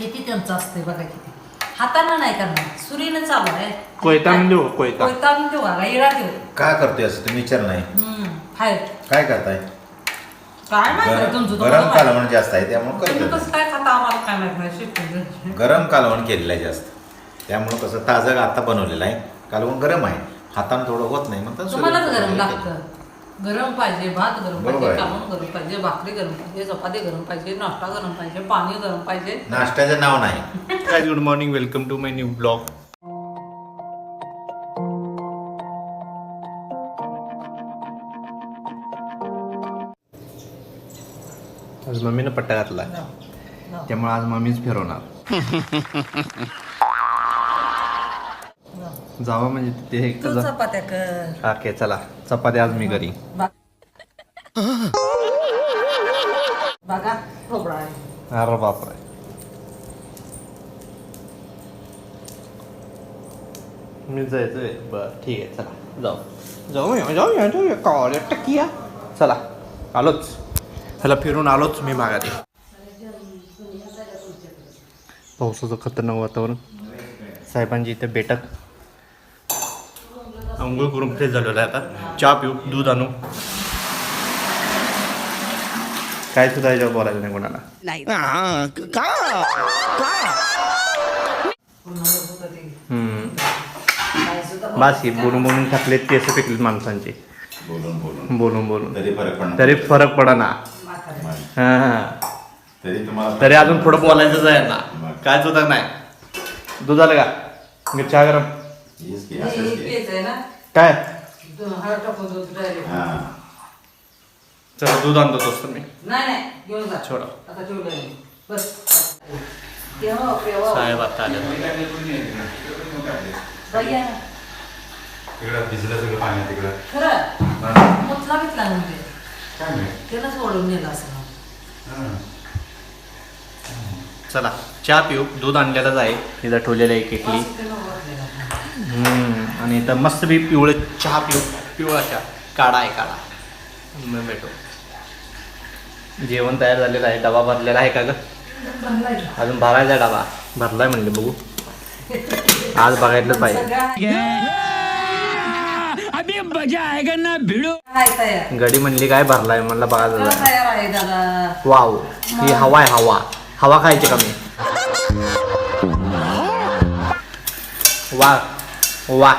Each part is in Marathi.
किती त्यांचं असतंय बघा किती. हातानं नाही करणार सुरीनं चालू आहे. कोयता आणून देऊ, कोयता. कोयता आणून देऊ बघा इळा देऊ. काय करतोय असं तुम्ही विचार नाही. हम्म, हाय. काय करताय? काय माहिती तुमचं गरम. कालवण जास्त आहे त्यामुळे तुम्ही करतोय. कसं काय खाता आम्हाला काय माहीत नाही शिकून गरम कालवण केलेलं आहे जास्त. त्यामुळं कसं ताजं आता बनवलेलं आहे. कालवण गरम आहे. हातानं थोडं होत नाही तुम्हालाच गरम हे लागतं. गरम पाहिजे भात गरम बरोबर पाहिजे आहे. कामून गरम पाहिजे भाकरी गरम पाहिजे चपाती गरम पाहिजे नाश्ता गरम पाहिजे पाणी गरम पाहिजे. नाश्त्याचं नाव नाही. Guys good morning welcome to my new blog आज मम्मीनं पट्टा घातला. त्यामुळे आज मम्मीच फिरवणार. जावा म्हणजे ते एक तू चपात्या कर. ओके चला. चपाती आज मी घरी. बा- बघा खोबरा अरे बापरे. मी जायचंय. बर ठीक आहे चला. जाऊ. जाऊया जाऊया जाऊया कॉलेज टकिया चला. आलोच. ह्याला फिरून आलोच मी भागात पावसाचं खतरनाक वातावरण. साहेबांची इथे बेटक आंघोळ करून फ्रेश झालेलं आहे आता. चहा पिऊ दूध आणू. काय सुद्धा याच्यावर बोलायचं नाही कोणाला. हम्म. बास ही बोलून बोलून टाकले केस पिकलेत माणसांचे. बोलून बोलून. बोलून बोलून. तरी फरक पडणार. तरी फरक पडा ना हा हा. तरी तुम्हाला तरी अजून थोडं बोलायचंच आहे ना. काय सुद्धा नाही. दूध आलं का? मी चहा गरम. हेच की, हे असंच की. पेज आहे ना काय दोन हळद टाकून दूध. हा. चला दूध आणतो तोच मी नाही नाही घेऊन जा छोडा. आता ठेवलं आहे. बस केव्हा केव्हा साहेब आता आले. तिकडं भिजलं सगळं पाण्यात तिकडं खरं मुतला बितला म्हणजे काय माहीत? त्यानं सोडून नेलं असं हा. चला चहा पिऊ दूध आणलेलंच आहे इथं ठेवलेलं आहे ओरडलेलं. हम्म, आणि इथं मस्त बी पिवळं चहा पिऊ पिवळा चहा काढा आहे काढा. मग भेटू. जेवण तयार झालेलं आहे डबा भरलेला आहे का ग? अजून भरायचा आहे डबा. भरलाय म्हणले बघू. आज बघायला पाहिजे. गडी म्हणली काय भरलाय म्हणलं बघायचं सगळं आहे. तयार आहे दादा? वाव. ही हवा आहे हवा. हवा खायची का मी? वा वा.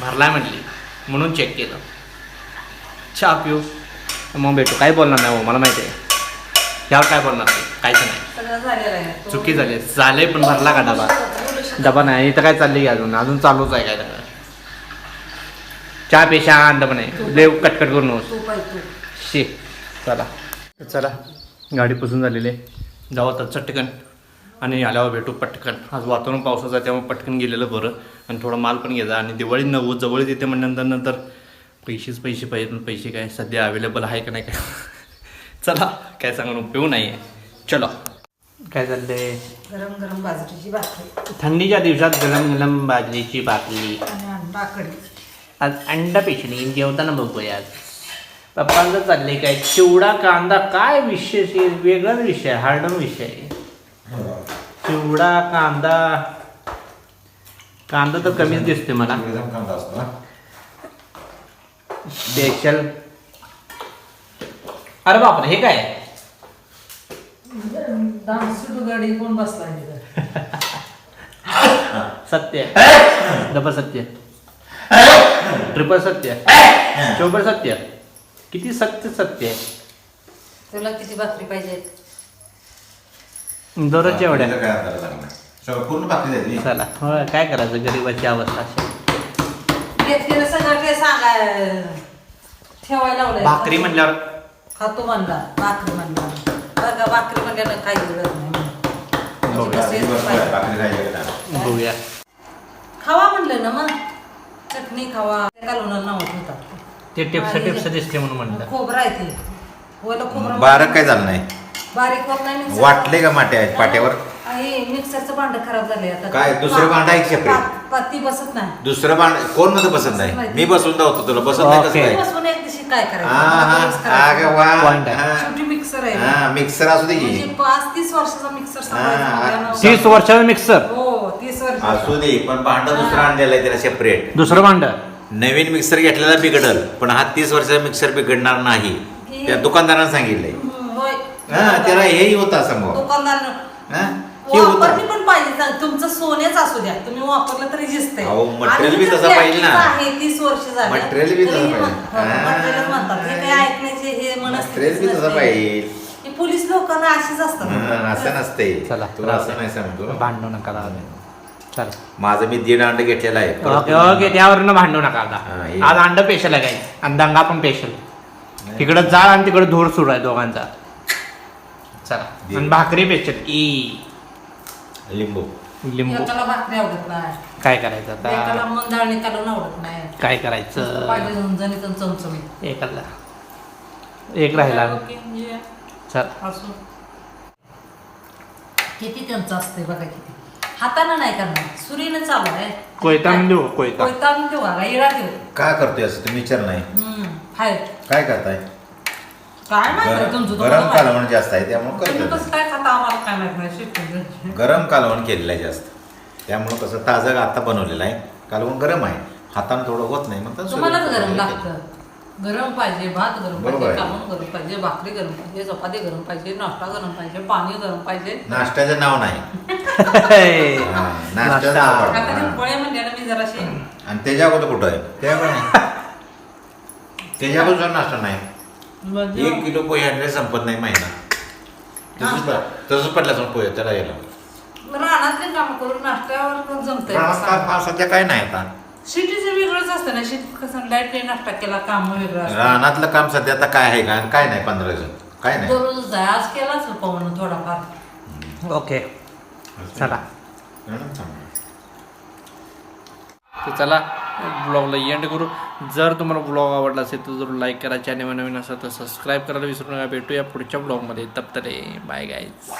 भरलाय म्हणली म्हणून चेक केलं. चहा पिऊ. मग भेटू. काय बोलणार नाही हो मला माहिती आहे. ह्यावर काय बोलणार नाही काहीच नाही. सगळं झालेलं आहे. तो- चुकी झाली झाले पण भरला का डबा. डबा नाही. इथं काय चाललंय अजून? अजून चालूच आहे काय सगळं चहा पेशा पण आहे देव कटकट करून. शे. चला. चला. गाडी पुसून झालेली आहे. जाऊ आता चटकन. आणि आल्यावर भेटू पटकन. आज वातावरण पावसाचं आहे त्यामुळे पटकन गेलेलं बरं. आणि थोडा माल पण घ्यायचा. आणि दिवाळी नव्वद जवळच येते म्हणल्यानंतर नंतर पैसेच पैसे पाहिजे पण पैसे काय सध्या अवेलेबल आहे का नाही काय? चला काय सांगू पिऊ नाही आहे. चलो. काय चाललंय? गरम गरम बाजरीची भाकरी. थंडीच्या दिवसात गरम गरम बाजरीची भाकरी. आणि अंडा कढी आज अंडा पेशणी जेवताना बघूया आज. पप्पांचं चाललंय काय? चिवडा कांदा काय विषय आहे? वेगळाच विषय आहे, हार्डम विषय आहे. चिवडा कांदा. कांदा तर कमीच दिसते मला. एकदम कांदा असतो ना. स्पेशल अरे बापरे हे काय? गाडी कोण बसलाय तिथं? सत्य. डबल सत्य. ट्रिपल सत्य. चौबर सत्य. किती सत्य सत्य. आहे तुला किती भाकरी पाहिजे दररोजच्या एवढ्या काय? सगळं पूर्ण भाकरी द्यायची चला होय काय करायचं? गरीबाची अवस्था अशी. घेतलेलं सगळं ते सांगाय ठेवायला लावलंय. भाकरी म्हणल्यावर? खातो म्हणला भाकरी म्हणला. बघा भाकरी म्हणल्यानं काही गरज नाही म्हणजे. कसं येतं. भाकरी का? बघूया. खावा म्हणलं ना मग. चटणी खावा. ते घालून नाव होतात ते टिप्स टिप्स दिसते म्हणून म्हणलं. खोबरं आहे ते. ओलं खोबरं बारक काय झालं नाही? बारीक होत नाही मिक्सर वाटले का माट्या पाट्यावर? हे मिक्सरचं भांड खराब झालंय आता. काय? दुसरं भांडं आहे का? पा- पाती बसत नाही. दुसरं बाण कोणमध्ये बसत नाही? मी बसून धावतो तुला. बसत नाही कसं ओके. काय? बसून एक दिवशी काय हा करायचं हा. करायचं. अगं वा. Point आहे. हा. शेवटी मिक्सर आहे. ना. हा मिक्सर असू दे म्हणजे पाच तीस वर्षाचा मिक्सर सांभाळायचा हा, तीस वर्षाचा मिक्सर हो तीस वर्ष. असू दे पण भांडं दुसरं आणलेलं आहे त्याला सेपरेट दुसरं भांड? नवीन मिक्सर घेतलेला बिघडल पण हा तीस वर्षाचा मिक्सर बिघडणार नाही. त्या दुकानदारानं सांगितलंय. होय. हा त्याला हेही होता समोर दुकानदार हा हे होतं. पण पाहिजे. चांग- तुमचं सोनेच असू द्या. तुम्ही वापरलं तरी दिसतंय. अहो, material आणि बी तसं पाहिजे ना. आहे तीस वर्ष झालं. Material बी तसं पाहिजे. हो, हा. म्हणतात. हे काही ऐकण्याचे हे बी तसं पाहिजे. हे पोलीस लोकांना अशीच हा, असतात असं नसते. चला, तू चला. असं नाही सांगतो. भांडू नका दादा. चला. माझं मी दीड अंड घेतलेला आहे. ओके ओके त्यावरनं भांडू नका आता हा, हे- आज अंड पेशल आहे काय आणि दंगा पण पेशल तिकडं जाळ आणि तिकडे धूर सुरू आहे दोघांचा. चला. आणि भाकरी पेशल ई. लिंबू. लिंबू. एकाला भाकरी आवडत नाही. काय करायचं एकाला आता मंदाळणी काढून आवडत नाही. काय करायचं? पाहिजे झणझणीत आणि चमचमीत. एकाला. एक राहिला. ओके, जे चल. असो. किती त्यांचं असते बघा किती. हातानं नाही करणार. सुरीनं चालू आहे. कोयता देऊ कोयता कोयता आणून देऊ. काय करतोय असं? तुम्ही विचार नाही. हम्म, हाय काय करताय? काय माहिती गरम तुमचं गरम तुम्हाला कालवण जास्त आहे त्यामुळे. तुम्ही कसं काय खाता आम्हाला काय माहीत नाही शिकून गरम कालवण केलेलं आहे जास्त त्यामुळं कसं ताजं आता बनवलेलं आहे कालवण गरम आहे हातानं थोडं होत नाही मग गरम. लागतं गरम पाहिजे भात गरम बरोबर पाहिजे आहे. कामून गरम पाहिजे भाकरी गरम पाहिजे चपाती गरम पाहिजे नाश्ता गरम पाहिजे पाणी गरम पाहिजे नाश्त्याचं नाव नाही हा, नाश्त्याचं नाव नाश्ता. काढ. आता ते. फळे म्हणले ना मी जराशी आणि त्याच्या अगोदर कुठं आहे नाही त्याच्या अगोदर नाश्ता नाही म्हणजे एक किलो पोहे आणले संपत नाही महिना. तसंच पड- तसंच पडलं असं पोहे त्याला यायला. रानातले काम करून नाश्त्यावर पण जमतंय रानात काय फार सध्या काय नाही आता. सिटीचं वेगळंच असतं ना कसं लाइट नाश्ता केला काम वेगळं असतं. रानातलं काम सध्या आता काय आहे का? काय नाही पंधरा दिवसात? काय नाही. दररोजच आहे आज केलाच थोडाफार. ओके. चला. चांगलं. तर चला ब्लॉगला एंड करू. जर तुम्हाला ब्लॉग आवडला असेल तर जरूर लाईक करा. चॅनल नवीन असेल तर सबस्क्राईब करायला विसरू नका. भेटूया पुढच्या ब्लॉगमध्ये. तप्तले बाय गाईज